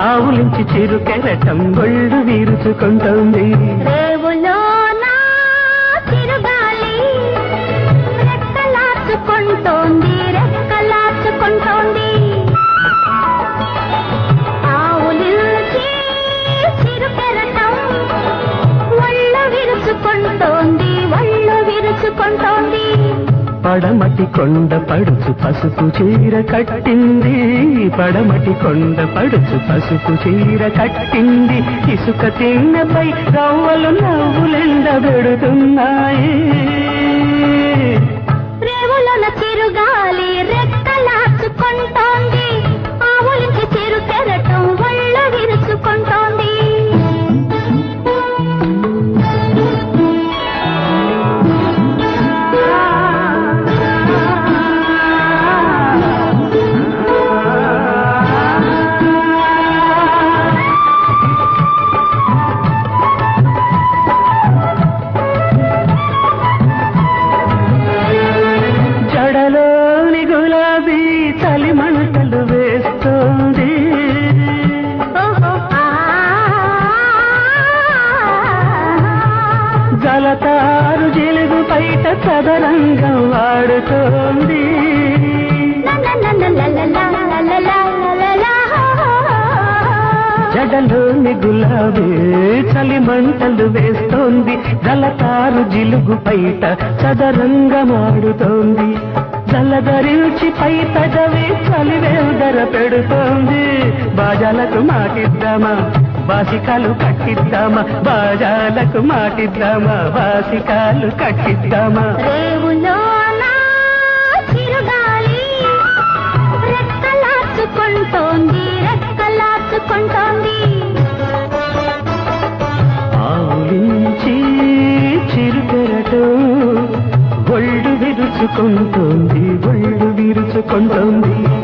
ఆవులించి చిరు కెరటం ఒళ్ళు వీరుచుకుంటోంది. పడమటి కొండ పడుచు పసుపు చీర కట్టింది. పడమటి కొండ పడుచు పసుపు చీర కట్టింది. ఇసుక తిన్నపై రవ్వలు నవ్వులెండ తారు జిలుగు బయట చదరంగం వాడుతోంది. జడలోని గులాబీ చలి మంటలు వేస్తోంది. జలతారు జిలుగు బయట చదరంగమాడుతోంది జలధరించి పై పెదవి చలివేదర పెడుతోంది. బాజాలకు మాకిద్దామా? బాసికాలు కట్టిద్దామా? బాజాలకు మాటిద్దామా? బాసికాలు కట్టిద్దామా? రెక్కలాచుకుంటోంది రెక్కలాచుకుంటోంది. ఆవులించి చిరుకెరటం ఒళ్ళు విరుచుకుంటోంది ఒళ్ళు విరుచుకుంటోంది.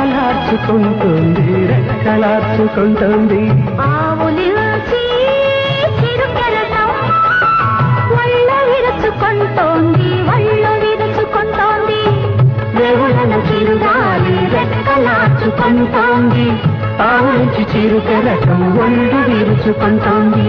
రెక్కలార్చుకుంటుంది రెక్కలార్చుకుంటుంది ఒళ్ళు విరుచుకుంటోంది ఒళ్ళు విరుచుకుంటోంది. రేవులను చిరుగాలి రెక్కలార్చుకుంటోంది. ఆవులించి చిరుకెరటం ఒళ్ళు విరుచుకుంటోంది.